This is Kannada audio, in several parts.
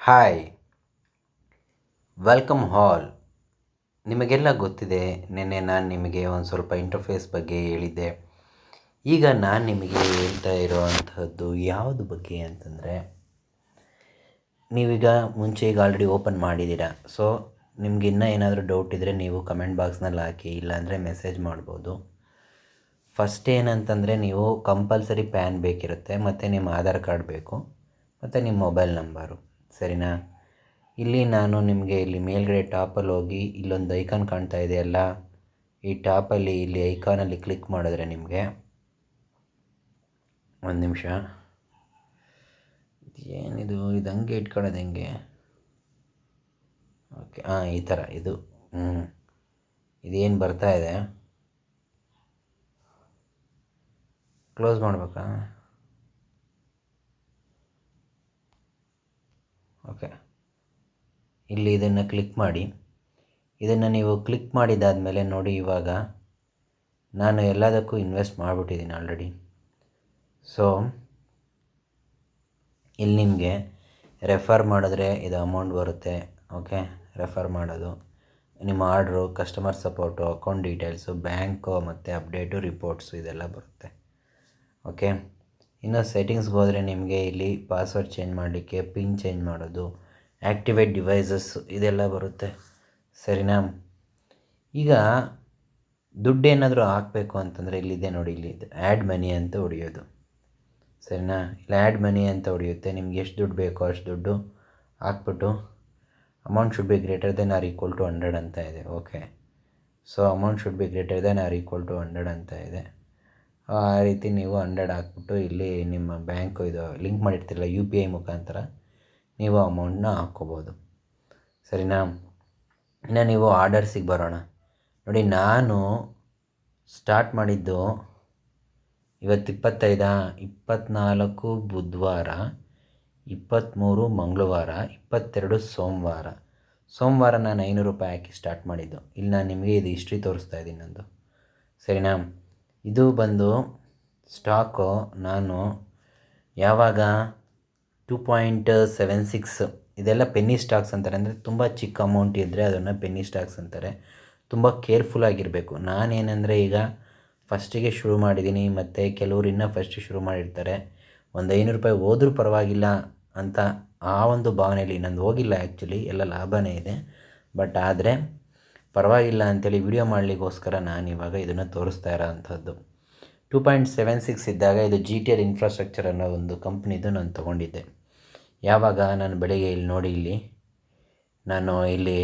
ಹಾಯ್ ವೆಲ್ಕಮ್ ಹಾಲ್ ನಿಮಗೆಲ್ಲ ಗೊತ್ತಿದೆ, ನಿನ್ನೆ ನಾನು ನಿಮಗೆ ಒಂದು ಸ್ವಲ್ಪ ಇಂಟರ್ಫೇಸ್ ಬಗ್ಗೆ ಹೇಳಿದ್ದೆ. ಈಗ ನಾನು ನಿಮಗೆ ಹೇಳ್ತಾ ಇರೋವಂಥದ್ದು ಯಾವುದು ಬಗ್ಗೆ ಅಂತಂದರೆ, ನೀವೀಗ ಮುಂಚೆ ಈಗ ಆಲ್ರೆಡಿ ಓಪನ್ ಮಾಡಿದ್ದೀರಾ? ಸೊ ನಿಮ್ಗೆ ಇನ್ನೂ ಏನಾದರೂ ಡೌಟ್ ಇದ್ದರೆ ನೀವು ಕಮೆಂಟ್ ಬಾಕ್ಸ್ನಲ್ಲಿ ಹಾಕಿ, ಇಲ್ಲಾಂದರೆ ಮೆಸೇಜ್ ಮಾಡ್ಬೋದು. ಫಸ್ಟ್ ಏನಂತಂದರೆ ನೀವು ಕಂಪಲ್ಸರಿ ಪ್ಯಾನ್ ಬೇಕಿರುತ್ತೆ, ಮತ್ತು ನಿಮ್ಮ ಆಧಾರ್ ಕಾರ್ಡ್ ಬೇಕು, ಮತ್ತು ನಿಮ್ಮ ಮೊಬೈಲ್ ನಂಬರು ಸರಿನಾ? ಇಲ್ಲಿ ನಾನು ನಿಮಗೆ ಇಲ್ಲಿ ಮೇಲ್ಗಡೆ ಟಾಪಲ್ಲಿ ಹೋಗಿ ಇಲ್ಲೊಂದು ಐಕಾನ್ ಕಾಣ್ತಾ ಇದೆಯಲ್ಲ? ಈ ಟಾಪಲ್ಲಿ ಇಲ್ಲಿ ಐಕಾನಲ್ಲಿ ಕ್ಲಿಕ್ ಮಾಡಿದ್ರೆ ನಿಮಗೆ? ಒಂದು ನಿಮಿಷ. ಏನಿದು ಇದು ಹಂಗೆ ಇಟ್ಕೊಳ್ಳೋದು ಹೆಂಗೆ? ಓಕೆ ಹಾಂ ಈ ಥರ, ಇದು. ಹ್ಞೂ ಇದೇನು ಬರ್ತಾ ಇದೆ? ಕ್ಲೋಸ್ ಮಾಡಬೇಕಾ? ಓಕೆ. ಇಲ್ಲಿ ಇದನ್ನು ಕ್ಲಿಕ್ ಮಾಡಿ. ಇದನ್ನು ನೀವು ಕ್ಲಿಕ್ ಮಾಡಿದಾದಮೇಲೆ ನೋಡಿ ಇವಾಗ ನಾನು ಎಲ್ಲದಕ್ಕೂ ಇನ್ವೆಸ್ಟ್ ಮಾಡಿಬಿಟ್ಟಿದ್ದೀನಿ ಆಲ್ರೆಡಿ ಸೊ ಇಲ್ಲಿ ನಿಮಗೆ ರೆಫರ್ ಮಾಡಿದ್ರೆ ಇದು ಅಮೌಂಟ್ ಬರುತ್ತೆ. ಓಕೆ ರೆಫರ್ ಮಾಡೋದು. ನಿಮ್ಮ orders customer support account details bank ಮತ್ತು ಅಪ್ಡೇಟು ರಿಪೋರ್ಟ್ಸು ಇದೆಲ್ಲ ಬರುತ್ತೆ. ಓಕೆ. ಇನ್ನು ಸೆಟ್ಟಿಂಗ್ಸ್ಗೆ ಹೋದರೆ ನಿಮಗೆ ಇಲ್ಲಿ ಪಾಸ್ವರ್ಡ್ ಚೇಂಜ್ ಮಾಡಲಿಕ್ಕೆ ಪಿನ್ ಚೇಂಜ್ ಮಾಡೋದು ಆ್ಯಕ್ಟಿವೇಟ್ ಡಿವೈಸಸ್ ಇದೆಲ್ಲ ಬರುತ್ತೆ. ಸರಿನಾ? ಈಗ ದುಡ್ಡು ಏನಾದರೂ ಹಾಕಬೇಕು ಅಂತಂದರೆ ಇಲ್ಲಿದೆ ನೋಡಿ, ಇಲ್ಲಿ ಆ್ಯಡ್ ಮನಿ ಅಂತ ಹೊಡೆಯೋದು. ಸರಿನಾ? ಇಲ್ಲ ಆ್ಯಡ್ ಮನಿ ಅಂತ ಹೊಡೆಯುತ್ತೆ. ನಿಮ್ಗೆ ಎಷ್ಟು ದುಡ್ಡು ಬೇಕೋ ಅಷ್ಟು ದುಡ್ಡು ಹಾಕ್ಬಿಟ್ಟು amount should be greater than or equal to hundred ಅಂತ ಇದೆ. Okay so amount should be greater than or equal to hundred ಅಂತ ಇದೆ. ಆ ರೀತಿ ನೀವು ಹಂಡ್ರೆಡ್ ಹಾಕ್ಬಿಟ್ಟು ಇಲ್ಲಿ ನಿಮ್ಮ ಬ್ಯಾಂಕು ಇದು ಲಿಂಕ್ ಮಾಡಿರ್ತೀರಲ್ಲ ಯು ಪಿ ಐ ಮುಖಾಂತರ, ನೀವು ಅಮೌಂಟನ್ನ ಹಾಕ್ಕೋಬೋದು. ಸರಿನಾ? ಇನ್ನು ನೀವು ಆರ್ಡರ್ಸಿಗೆ ಬರೋಣ. ನೋಡಿ, ನಾನು ಸ್ಟಾರ್ಟ್ ಮಾಡಿದ್ದು ಇವತ್ತು ಇಪ್ಪತ್ತೈದ? ಇಪ್ಪತ್ತ್ನಾಲ್ಕು ಬುಧವಾರ ಇಪ್ಪತ್ತ್ಮೂರು ಮಂಗಳವಾರ, ಇಪ್ಪತ್ತೆರಡು ಸೋಮವಾರ. ಸೋಮವಾರ ನಾನು ಐನೂರು ರೂಪಾಯಿ ಹಾಕಿ ಸ್ಟಾರ್ಟ್ ಮಾಡಿದ್ದು. ಇಲ್ಲಿ ನಾನು ನಿಮಗೆ ಇದು ಹಿಸ್ಟ್ರಿ ತೋರಿಸ್ತಾ ಇದ್ದೀನಿ ನಂದು. ಸರಿನಾ? ಇದು ಬಂದು ಸ್ಟಾಕು ನಾನು ಯಾವಾಗ ಟೂ ಪಾಯಿಂಟ್ ಸೆವೆನ್ ಸಿಕ್ಸ್ ಇದೆಲ್ಲ ಪೆನ್ನಿ ಸ್ಟಾಕ್ಸ್ ಅಂತಾರೆ. ಅಂದರೆ ತುಂಬ ಚಿಕ್ಕ ಅಮೌಂಟ್ ಇದ್ದರೆ ಅದನ್ನು ಪೆನ್ನಿ ಸ್ಟಾಕ್ಸ್ ಅಂತಾರೆ. ತುಂಬ ಕೇರ್ಫುಲ್ಲಾಗಿರಬೇಕು ನಾನೇನೆಂದರೆ ಈಗ ಫಸ್ಟಿಗೆ ಶುರು ಮಾಡಿದ್ದೀನಿ ಮತ್ತು ಕೆಲವರು ಇನ್ನೂ ಫಸ್ಟ್ ಶುರು ಮಾಡಿರ್ತಾರೆ. ಒಂದು ಐನೂರು ರೂಪಾಯಿ ಹೋದರೂ ಪರವಾಗಿಲ್ಲ ಅಂತ ಆ ಒಂದು ಭಾವನೆಯಲ್ಲಿ ನಂದು ಹೋಗಿಲ್ಲ ಆ್ಯಕ್ಚುಲಿ ಎಲ್ಲ ಲಾಭವೇ ಇದೆ. ಬಟ್ ಆದರೆ ಪರವಾಗಿಲ್ಲ ಅಂತೇಳಿ ವಿಡಿಯೋ ಮಾಡಲಿಕ್ಕೋಸ್ಕರ ನಾನು ಇವಾಗ ಇದನ್ನು ತೋರಿಸ್ತಾ ಇರೋವಂಥದ್ದು ಟೂ ಪಾಯಿಂಟ್ ಸೆವೆನ್ ಸಿಕ್ಸ್ ಇದ್ದಾಗ ಇದು ಜಿ ಟಿ ಎಲ್ ಇನ್ಫ್ರಾಸ್ಟ್ರಕ್ಚರ್ ಅನ್ನೋ ಒಂದು ಕಂಪ್ನಿದು ನಾನು ತೊಗೊಂಡಿದ್ದೆ. ಯಾವಾಗ ನಾನು ಬೆಳಿಗ್ಗೆ ಇಲ್ಲಿ ನೋಡಿ ಇಲ್ಲಿ, ನಾನು ಇಲ್ಲಿ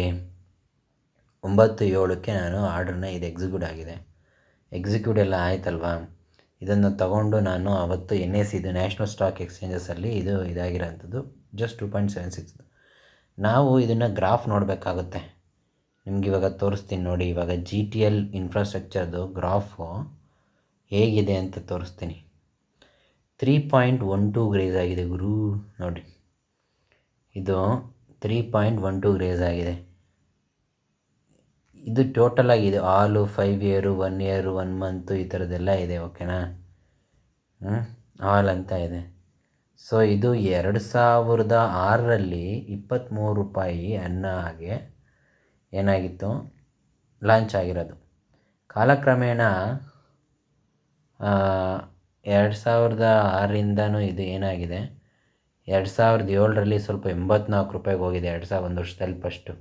ಒಂಬತ್ತು ಏಳಕ್ಕೆ ನಾನು ಆರ್ಡ್ರನ್ನ ಇದು ಎಕ್ಸಿಕ್ಯೂಟ್ ಆಗಿದೆ. ಎಕ್ಸಿಕ್ಯೂಟ್ ಎಲ್ಲ ಆಯ್ತಲ್ವಾ? ಇದನ್ನು ತಗೊಂಡು ನಾನು ಅವತ್ತು ಎನ್ ಎಸ್ ಇದು ನ್ಯಾಷನಲ್ ಸ್ಟಾಕ್ ಎಕ್ಸ್ಚೇಂಜಸಲ್ಲಿ ಇದು ಇದಾಗಿರೋಂಥದ್ದು just two point seven six ನಾವು ಇದನ್ನು ಗ್ರಾಫ್ ನೋಡಬೇಕಾಗುತ್ತೆ. ನಿಮ್ಗೆ ಇವಾಗ ತೋರಿಸ್ತೀನಿ ನೋಡಿ, ಇವಾಗ ಜಿ ಟಿ ಎಲ್ ಇನ್ಫ್ರಾಸ್ಟ್ರಕ್ಚರ್ದು ಗ್ರಾಫು ಹೇಗಿದೆ ಅಂತ ತೋರಿಸ್ತೀನಿ. ತ್ರೀ ಪಾಯಿಂಟ್ ಒನ್ ಟು ಗ್ರೇಸ್ ಆಗಿದೆ ಗುರು, ನೋಡಿ. ಇದು ತ್ರೀ ಪಾಯಿಂಟ್ ಒನ್ ಟೂ ಗ್ರೇಸ್ ಆಗಿದೆ. ಇದು ಟೋಟಲ್ ಆಗಿದೆ all five year one year one month ಈ ಥರದ್ದೆಲ್ಲ ಇದೆ ಓಕೆನಾ ಆಲ್ ಅಂತ ಇದೆ. ಸೊ ಇದು ಎರಡು ಸಾವಿರದ ಆರರಲ್ಲಿ ಇಪ್ಪತ್ತ್ಮೂರು ರೂಪಾಯಿ ಅನ್ನ ಹಾಗೆ ಏನಾಗಿತ್ತು? ಲಾಂಚ್ ಆಗಿರೋದು. ಕಾಲಕ್ರಮೇಣ ಎರಡು ಸಾವಿರದ ಆರರಿಂದನೂ ಇದು ಏನಾಗಿದೆ? ಎರಡು ಸಾವಿರದ ಏಳರಲ್ಲಿ ಸ್ವಲ್ಪ ಎಂಬತ್ನಾಲ್ಕು ರೂಪಾಯಿಗೆ ಹೋಗಿದೆ ಎರಡು ಸಾವಿರ ಒಂದು ವರ್ಷದಲ್ಲಿ ಫಸ್ಟು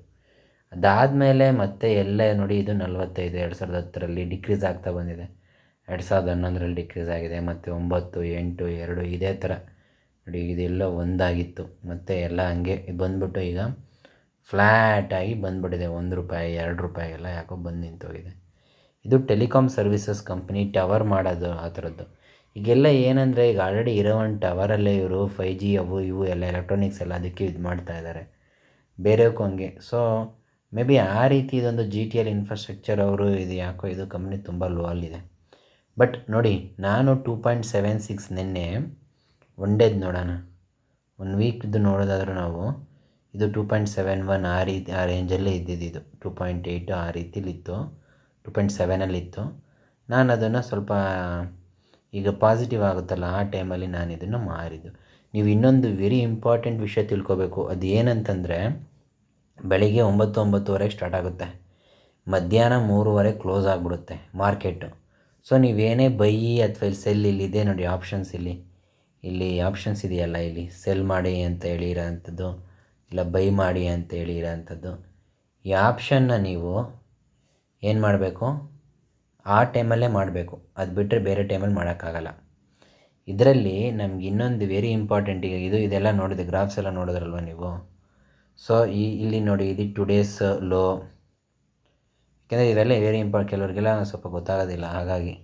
ಅದಾದಮೇಲೆ ಮತ್ತೆ ಎಲ್ಲ ನೋಡಿ ಇದು ನಲವತ್ತೈದು, ಎರಡು ಸಾವಿರದ ಹತ್ತರಲ್ಲಿ ಡಿಕ್ರೀಸ್ ಆಗ್ತಾ ಬಂದಿದೆ. ಎರಡು ಸಾವಿರದ ಹನ್ನೊಂದರಲ್ಲಿ ಡಿಕ್ರೀಸ್ ಆಗಿದೆ, ಮತ್ತು ಒಂಬತ್ತು, ಎಂಟು, ಎರಡು, ಇದೇ ಥರ. ನೋಡಿ, ಇದೆಲ್ಲ ಒಂದಾಗಿತ್ತು. ಮತ್ತು ಎಲ್ಲ ಹಂಗೆ ಬಂದುಬಿಟ್ಟು ಈಗ ಫ್ಲ್ಯಾಟಾಗಿ ಬಂದ್ಬಿಟ್ಟಿದೆ, ಒಂದು ರೂಪಾಯಿ, ಎರಡು ರೂಪಾಯಿ ಎಲ್ಲ ಯಾಕೋ ಬಂದು ನಿಂತೋಗಿದೆ. ಇದು ಟೆಲಿಕಾಮ್ ಸರ್ವಿಸಸ್ ಕಂಪ್ನಿ ಟವರ್ ಮಾಡೋದು, ಆ ಥರದ್ದು. ಈಗೆಲ್ಲ ಏನಂದರೆ, ಈಗ ಆಲ್ರೆಡಿ ಇರೋ ಒಂದು ಟವರಲ್ಲೇ ಇವರು ಫೈ ಜಿ ಅವು ಇವು ಎಲ್ಲ ಎಲೆಕ್ಟ್ರಾನಿಕ್ಸ್ ಎಲ್ಲ ಅದಕ್ಕೆ ಇದು ಮಾಡ್ತಾ ಇದ್ದಾರೆ ಬೇರೆಯವಕ್ಕೂ ಹಂಗೆ. ಸೊ ಮೇ ಬಿ ಆ ರೀತಿ ಇದೊಂದು ಜಿ ಟಿ ಎಲ್ ಇನ್ಫ್ರಾಸ್ಟ್ರಕ್ಚರ್ ಅವರು ಇದು ಯಾಕೋ ಇದು ಕಂಪ್ನಿ ತುಂಬ ಲೋ ಅಲ್ಲಿದೆ. ಬಟ್ ನೋಡಿ, ನಾನು ಟೂ ಪಾಯಿಂಟ್ ಸೆವೆನ್ ಸಿಕ್ಸ್ ನಿನ್ನೆ ಒನ್ ಡೇದು ನೋಡೋಣ ಒನ್ ವೀಕ್ದು ನೋಡೋದಾದರೂ ನಾವು ಇದು ಟೂ ಪಾಯಿಂಟ್ ಸೆವೆನ್ ಒನ್ ಆ ರೀತಿ ಆ ರೇಂಜಲ್ಲೇ ಇದ್ದಿದ್ದು ಇದು. ಟೂ ಪಾಯಿಂಟ್ ಏಯ್ಟು ಆ ರೀತಿಲಿತ್ತು. ಟೂ ಪಾಯಿಂಟ್ ಸೆವೆನಲ್ಲಿತ್ತು ನಾನು ಅದನ್ನು ಸ್ವಲ್ಪ, ಈಗ ಪಾಸಿಟಿವ್ ಆಗುತ್ತಲ್ಲ, ಆ ಟೈಮಲ್ಲಿ ನಾನು ಇದನ್ನು ಮಾರಿದ್ದು. ನೀವು ಇನ್ನೊಂದು ವೆರಿ ಇಂಪಾರ್ಟೆಂಟ್ ವಿಷಯ ತಿಳ್ಕೊಬೇಕು. ಅದು ಏನಂತಂದರೆ, ಬೆಳಿಗ್ಗೆ ಒಂಬತ್ತು ಒಂಬತ್ತುವರೆಗೆ ಸ್ಟಾರ್ಟ್ ಆಗುತ್ತೆ. ಮಧ್ಯಾಹ್ನ ಮೂರುವರೆ ಕ್ಲೋಸ್ ಆಗಿಬಿಡುತ್ತೆ ಮಾರ್ಕೆಟು ಸೊ ನೀವೇನೇ ಬೈ ಅಥವಾ ಇಲ್ಲಿ ಸೆಲ್ ಇಲ್ಲಿದೆ ನೋಡಿ ಆಪ್ಷನ್ಸ್ ಇಲ್ಲಿ. ಇಲ್ಲಿ ಆಪ್ಷನ್ಸ್ ಇದೆಯಲ್ಲ, ಇಲ್ಲಿ ಸೆಲ್ ಮಾಡಿ ಅಂತ ಹೇಳಿರೋ ಅಂಥದ್ದು. ಇಲ್ಲ ಬೈ ಮಾಡಿ ಅಂತ ಇರೋಂಥದ್ದು ಈ ಆಪ್ಷನ್ನ ನೀವು ಏನು ಮಾಡಬೇಕು? ಆ ಟೈಮಲ್ಲೇ ಮಾಡಬೇಕು. ಅದು ಬಿಟ್ಟರೆ ಬೇರೆ ಟೈಮಲ್ಲಿ ಮಾಡೋಕ್ಕಾಗಲ್ಲ. ಇದರಲ್ಲಿ ನಮ್ಗೆ ಇನ್ನೊಂದು ವೆರಿ ಇಂಪಾರ್ಟೆಂಟ್ ಈಗ ಇದು ಇದೆಲ್ಲ ನೋಡಿದೆ ಗ್ರಾಫ್ಸ್ ಎಲ್ಲ ನೋಡಿದ್ರಲ್ವ ನೀವು? ಸೊ ಈ ಇಲ್ಲಿ ನೋಡಿ ಇದು ಟುಡೇಸ್ ಲೋ ಯಾಕೆಂದರೆ ಇವೆಲ್ಲ ವೆರಿ ಇಂಪಾರ್ಟ್ ಕೆಲವರಿಗೆಲ್ಲ ಸ್ವಲ್ಪ ಗೊತ್ತಾಗೋದಿಲ್ಲ. ಹಾಗಾಗಿ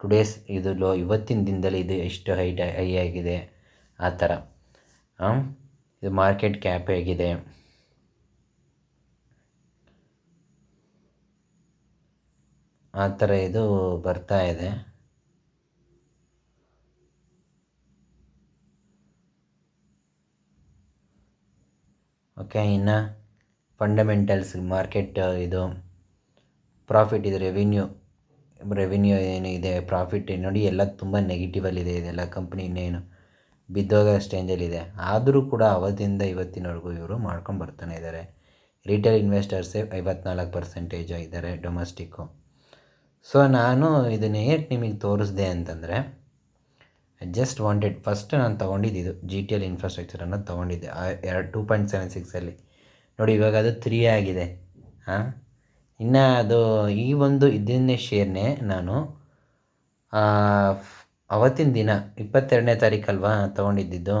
ಟುಡೇಸ್ ಇದು ಲೋ ಇವತ್ತಿನ ದಿನದಲ್ಲಿ ಇದು ಎಷ್ಟು ಹೈಟ್ ಹೈ ಆಗಿದೆ ಆ ಥರ. ಇದು ಮಾರ್ಕೆಟ್ ಕ್ಯಾಪ್ ಹೇಗಿದೆ ಆ ಥರ ಇದು ಬರ್ತಾ ಇದೆ. ಓಕೆ, ಇನ್ನು ಫಂಡಮೆಂಟಲ್ಸ್ ಮಾರ್ಕೆಟ್, ಇದು ಪ್ರಾಫಿಟ್ ಇದು ರೆವಿನ್ಯೂ ರೆವಿನ್ಯೂ ಏನಿದೆ ಪ್ರಾಫಿಟ್ ನೋಡಿ ಎಲ್ಲ ತುಂಬ ನೆಗೆಟಿವಲ್ಲಿದೆ ಇದೆಲ್ಲ ಕಂಪ್ನಿ ಇನ್ನೇನು ಬಿದ್ದೋಗೋ ಸ್ಟೇಂಜಲ್ಲಿದೆ ಆದರೂ ಕೂಡ ಅವತ್ತಿಂದ ಇವತ್ತಿನವರೆಗೂ ಇವರು ಮಾಡ್ಕೊಂಡು ಬರ್ತಾನೆ ಇದ್ದಾರೆ. ರಿಟೇಲ್ ಇನ್ವೆಸ್ಟರ್ಸೇ ಐವತ್ನಾಲ್ಕು ಪರ್ಸೆಂಟೇಜ್ ಇದ್ದಾರೆ ಡೊಮೆಸ್ಟಿಕ್ಕು ಸೊ ನಾನು ಇದನ್ನು ಏಕೆ ನಿಮಗೆ ತೋರಿಸ್ದೆ ಅಂತಂದರೆ ಜಸ್ಟ್ ವಾಂಟೆಡ್ ಫಸ್ಟ್ ನಾನು ತೊಗೊಂಡಿದ್ದು ಇದು ಜಿ ಟಿ ಎಲ್ ಇನ್ಫ್ರಾಸ್ಟ್ರಕ್ಚರ್ ತೊಗೊಂಡಿದ್ದೆ. ಎರಡು ಟೂ ಪಾಯಿಂಟ್ ಸೆವೆನ್ ಸಿಕ್ಸಲ್ಲಿ ನೋಡಿ, ಇವಾಗ ಅದು ತ್ರೀ ಆಗಿದೆ. ಹಾಂ ಇನ್ನು ಅದು ಈ ಒಂದು ಇದನ್ನೇ ಶೇರ್ನೇ ನಾನು ಅವತ್ತಿನ ದಿನ ಇಪ್ಪತ್ತೆರಡನೇ ತಾರೀಕಲ್ವಾ ತೊಗೊಂಡಿದ್ದಿದ್ದು?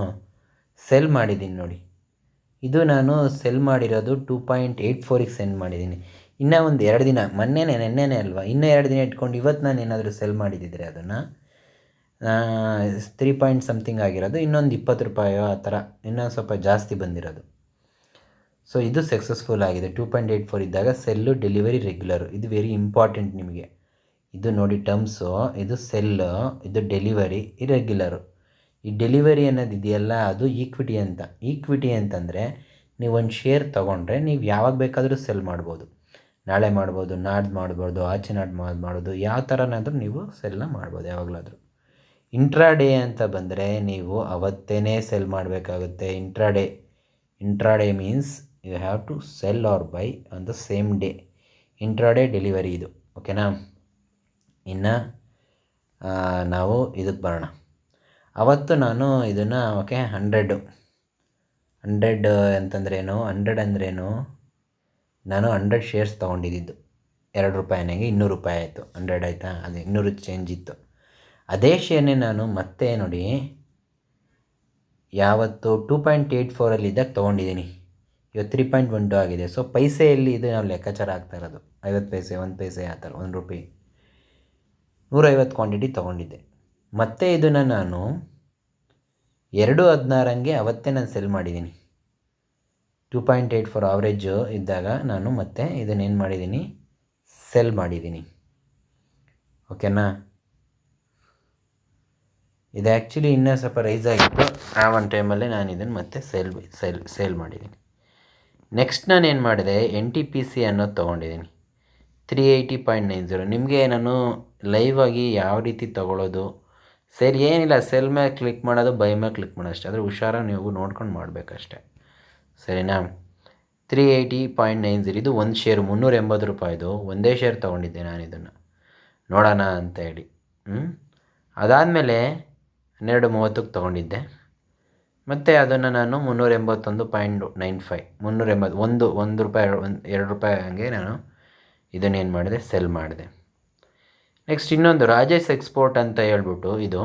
ಸೆಲ್ ಮಾಡಿದ್ದೀನಿ ನೋಡಿ. ಇದು ನಾನು ಸೆಲ್ ಮಾಡಿರೋದು ಟೂ ಪಾಯಿಂಟ್ ಏಯ್ಟ್ ಫೋರಿಗೆ ಸೆಂಡ್ ಮಾಡಿದ್ದೀನಿ ಇನ್ನೂ ಒಂದು ಎರಡು ದಿನ, ಮೊನ್ನೆನೇ, ನೆನ್ನೆನೇ ಅಲ್ವಾ? ಇನ್ನೂ ಎರಡು ದಿನ ಇಟ್ಕೊಂಡು ಇವತ್ತು ನಾನು ಏನಾದರೂ ಸೆಲ್ ಮಾಡಿದ್ದಿದ್ರೆ ಅದನ್ನು? ತ್ರೀ ಪಾಯಿಂಟ್ ಸಮಥಿಂಗ್ ಆಗಿರೋದು, ಇನ್ನೊಂದು ಇಪ್ಪತ್ತು ರೂಪಾಯೋ ಆ ಥರ ಇನ್ನೊಂದು ಸ್ವಲ್ಪ ಜಾಸ್ತಿ ಬಂದಿರೋದು. ಸೊ ಇದು ಸಕ್ಸಸ್ಫುಲ್ ಆಗಿದೆ. ಟೂ ಪಾಯಿಂಟ್ ಏಯ್ಟ್ ಫೋರ್ ಇದ್ದಾಗ ಸೆಲ್ಲು ಡೆಲಿವರಿ ರೆಗ್ಯುಲರು ಇದು ವೆರಿ ಇಂಪಾರ್ಟೆಂಟ್ ನಿಮಗೆ. ಇದು ನೋಡಿ ಟರ್ಮ್ಸು ಇದು ಸೆಲ್ಲು ಇದು ಡೆಲಿವರಿ ಇರೆಗ್ಯುಲರು ಈ ಡೆಲಿವರಿ ಅನ್ನೋದು ಇದೆಯಲ್ಲ, ಅದು ಈಕ್ವಿಟಿ ಅಂತ. ಈಕ್ವಿಟಿ ಅಂತಂದರೆ ನೀವು ಒಂದು ಶೇರ್ ತೊಗೊಂಡ್ರೆ ನೀವು ಯಾವಾಗ ಬೇಕಾದರೂ ಸೆಲ್ ಮಾಡ್ಬೋದು. ನಾಳೆ ಮಾಡ್ಬೋದು, ನಾಡ್ದು ಮಾಡ್ಬೋದು, ಆಚೆ ನಾಡ್ದು ಮಾಡ್ಬೋದು ಯಾವ ಥರನಾದರೂ ನೀವು ಸೆಲ್ನ ಮಾಡ್ಬೋದು ಯಾವಾಗಲಾದರೂ. ಇಂಟ್ರಾಡೇ ಅಂತ ಬಂದರೆ ನೀವು ಅವತ್ತೇ ಸೆಲ್ ಮಾಡಬೇಕಾಗುತ್ತೆ. Intraday intraday means you have to sell or buy on the same day intraday delivery ಇದು ಓಕೆನಾ ಇನ್ನು ನಾವು ಇದಕ್ಕೆ ಬರೋಣ. ಅವತ್ತು ನಾನು ಇದನ್ನು ಓಕೆ ಹಂಡ್ರೆಡು ಹಂಡ್ರೆಡ್ ಅಂತಂದ್ರೇನು ಹಂಡ್ರೆಡ್ ಅಂದ್ರೇನು, ನಾನು ಹಂಡ್ರೆಡ್ ಶೇರ್ಸ್ ತೊಗೊಂಡಿದ್ದು. ಎರಡು ರೂಪಾಯಿನಾಗೆ ಇನ್ನೂರು ರೂಪಾಯಿ ಆಯಿತು. ಹಂಡ್ರೆಡ್ ಆಯಿತಾ? ಅದು, ಇನ್ನೂರು ಚೇಂಜ್ ಇತ್ತು. ಅದೇ ಶೇರ್ನೇ ನಾನು ಮತ್ತೆ ನೋಡಿ, ಯಾವತ್ತು ಟೂ ಪಾಯಿಂಟ್ ಏಯ್ಟ್ ಫೋರಲ್ಲಿ ಇದ್ದಾಗ ತೊಗೊಂಡಿದ್ದೀನಿ. ಇವತ್ತು ತ್ರೀ ಪಾಯಿಂಟ್ ಒನ್ ಟು ಆಗಿದೆ. ಸೊ ಪೈಸೆಯಲ್ಲಿ ಇದು ನಾವು ಲೆಕ್ಕಾಚಾರ ಆಗ್ತಾ ಇರೋದು. ಐವತ್ತು ಪೈಸೆ, ಒಂದು ಪೈಸೆ, ಆ ಥರ, ಒಂದು ರೂಪಾಯಿ. ನೂರೈವತ್ತು ಕ್ವಾಂಟಿಟಿ ತೊಗೊಂಡಿದ್ದೆ. ಮತ್ತೆ ಇದನ್ನು ನಾನು ಎರಡು ಹದಿನಾರಂಗೆ ಅವತ್ತೇ ನಾನು ಸೆಲ್ ಮಾಡಿದ್ದೀನಿ. Two point eight four average ಇದ್ದಾಗ ನಾನು ಮತ್ತೆ ಇದನ್ನೇನು ಮಾಡಿದ್ದೀನಿ? ಸೆಲ್ ಮಾಡಿದ್ದೀನಿ. ಓಕೆನಾ ಇದು ಆ್ಯಕ್ಚುಲಿ ಇನ್ನೂ ಸ್ವಲ್ಪ ರೈಸ್ ಆಗಿತ್ತು. ಆ ಒಂದು ಟೈಮಲ್ಲೇ ನಾನು ಇದನ್ನು ಮತ್ತೆ ಸೇಲ್ ಸೇಲ್ ಸೇಲ್ ಮಾಡಿದ್ದೀನಿ. ನೆಕ್ಸ್ಟ್ ನಾನು ಏನು ಮಾಡಿದೆ? ಎನ್ ಟಿ ಪಿ ಸಿ ಅನ್ನೋದು ತೊಗೊಂಡಿದ್ದೀನಿ. Three eighty point nine zero ನಿಮಗೆ ನಾನು ಲೈವ್ ಆಗಿ ಯಾವ ರೀತಿ ತೊಗೊಳ್ಳೋದು ಸರಿ, ಏನಿಲ್ಲ ಸೆಲ್ ಮೇಲೆ ಕ್ಲಿಕ್ ಮಾಡೋದು ಬೈ ಮೇಲೆ ಕ್ಲಿಕ್ ಮಾಡೋದು ಅಷ್ಟೇ. ಆದರೆ ಹುಷಾರಾಗಿ ನೀವು ನೋಡ್ಕೊಂಡು ಮಾಡಬೇಕಷ್ಟೆ. ಸರಿನಾ? Three eighty point nine zero ಇದು ಒಂದು ಶೇರ್ ಮುನ್ನೂರ ಎಂಬತ್ತು ರೂಪಾಯಿದು. ಒಂದೇ ಶೇರ್ ತೊಗೊಂಡಿದ್ದೆ ನಾನು ಇದನ್ನು. ನೋಡೋಣ ಅಂತ ಹೇಳಿ. ಹ್ಞೂ ಅದಾದಮೇಲೆ ಹನ್ನೆರಡು ಮೂವತ್ತಕ್ಕೆ ತೊಗೊಂಡಿದ್ದೆ. ಮತ್ತು ಅದನ್ನು ನಾನು ಮುನ್ನೂರ ಎಂಬತ್ತೊಂದು ಪಾಯಿಂಟ್ ನೈನ್ ಫೈ ಮುನ್ನೂರ ಎಂಬತ್ತು ಒಂದು ಒಂದು ರೂಪಾಯಿ ಒಂದು ಎರಡು ರೂಪಾಯಿ ಹಂಗೆ ನಾನು ಇದನ್ನೇನು ಮಾಡಿದೆ? ಸೆಲ್ ಮಾಡಿದೆ. ನೆಕ್ಸ್ಟ್ ಇನ್ನೊಂದು ರಾಜೇಶ್ ಎಕ್ಸ್ಪೋರ್ಟ್ ಅಂತ ಹೇಳ್ಬಿಟ್ಟು ಇದು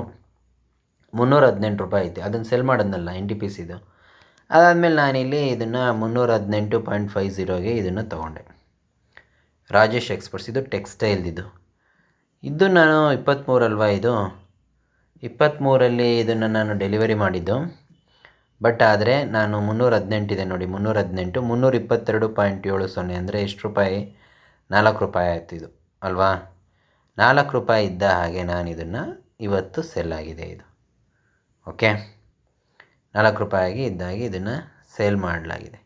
ಮುನ್ನೂರ ಹದಿನೆಂಟು ರೂಪಾಯಿ ಐತೆ. ಅದನ್ನು ಸೆಲ್ ಮಾಡೋದ್ನಲ್ಲ ಎನ್ ಟಿ ಪಿ ಸಿದು ಅದಾದಮೇಲೆ ನಾನಿಲ್ಲಿ ಇದನ್ನು ಮುನ್ನೂರ ಹದಿನೆಂಟು ಪಾಯಿಂಟ್ ಫೈವ್ ಝೀರೋಗೆ ಇದನ್ನು ತೊಗೊಂಡೆ. ರಾಜೇಶ್ ಎಕ್ಸ್ಪೋರ್ಟ್ಸ್ ಇದು ಟೆಕ್ಸ್ಟೈಲ್ದಿದು ಇದು ನಾನು ಇಪ್ಪತ್ತ್ಮೂರಲ್ವಾ ಇದು? ಇಪ್ಪತ್ತ್ಮೂರಲ್ಲಿ ಇದನ್ನು ನಾನು ಡೆಲಿವರಿ ಮಾಡಿದ್ದು. ಬಟ್ ಆದರೆ ನಾನು ಮುನ್ನೂರ ಹದಿನೆಂಟಿದೆ ನೋಡಿ ಮುನ್ನೂರ ಹದಿನೆಂಟು ಮುನ್ನೂರ ಇಪ್ಪತ್ತೆರಡು ಪಾಯಿಂಟ್ ಏಳು ಸೊನ್ನೆ ಅಂದರೆ ಎಷ್ಟು ರೂಪಾಯಿ? ನಾಲ್ಕು ರೂಪಾಯಿ ಆಯ್ತು ಇದು. ಅಲ್ವಾ? ನಾಲ್ಕು ರೂಪಾಯಿ ಇದ್ದ ಹಾಗೆ ನಾನು ಇದನ್ನು ಇವತ್ತು ಸೆಲ್ ಆಗಿದೆ ಇದು. ಓಕೆ ನಾಲ್ಕು ರೂಪಾಯಿಗೆ ಇದ್ದಾಗಿ ಇದನ್ನು ಸೇಲ್ ಮಾಡಲಾಗಿದೆ.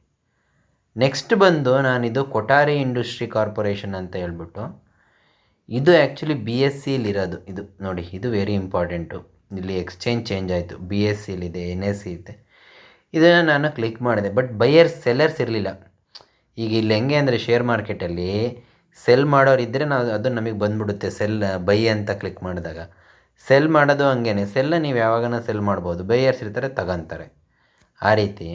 ನೆಕ್ಸ್ಟ್ ಬಂದು ನಾನಿದು ಕೊಠಾರಿ ಇಂಡಸ್ಟ್ರಿ ಕಾರ್ಪೊರೇಷನ್ ಅಂತ ಹೇಳ್ಬಿಟ್ಟು, ಇದು ಆ್ಯಕ್ಚುಲಿ ಬಿ ಎಸ್ ಸಿಲಿರೋದು ಇದು. ನೋಡಿ, ಇದು ವೆರಿ ಇಂಪಾರ್ಟೆಂಟು ಇಲ್ಲಿ ಎಕ್ಸ್ಚೇಂಜ್ ಚೇಂಜ್ ಆಯಿತು. ಬಿ ಎಸ್ ಸಿಲಿದೆ ಎನ್ ಎಸ್ ಸಿ ಇದೆ. ಇದನ್ನು ನಾನು ಕ್ಲಿಕ್ ಮಾಡಿದೆ. ಬಟ್ ಬೈಯರ್ಸ್ ಸೆಲ್ಲರ್ಸ್ ಇರಲಿಲ್ಲ. ಈಗ ಇಲ್ಲಿ ಹೆಂಗೆ ಅಂದರೆ ಶೇರ್ ಮಾರ್ಕೆಟಲ್ಲಿ ಸೆಲ್ ಮಾಡೋರು ಇದ್ದರೆ ನಾವು ಅದು ನಮಗೆ ಬಂದ್ಬಿಡುತ್ತೆ. ಸೆಲ್ ಬೈ ಅಂತ ಕ್ಲಿಕ್ ಮಾಡಿದಾಗ. ಸೆಲ್ ಮಾಡೋದು ಹಂಗೇನೆ. ಸೆಲ್ಲ ನೀವು ಯಾವಾಗನ ಸೆಲ್ ಮಾಡ್ಬೋದು. ಬೈಯರ್ಸ್ ಇರ್ತಾರೆ, ತಗೊಂತಾರೆ. ಆ ರೀತಿ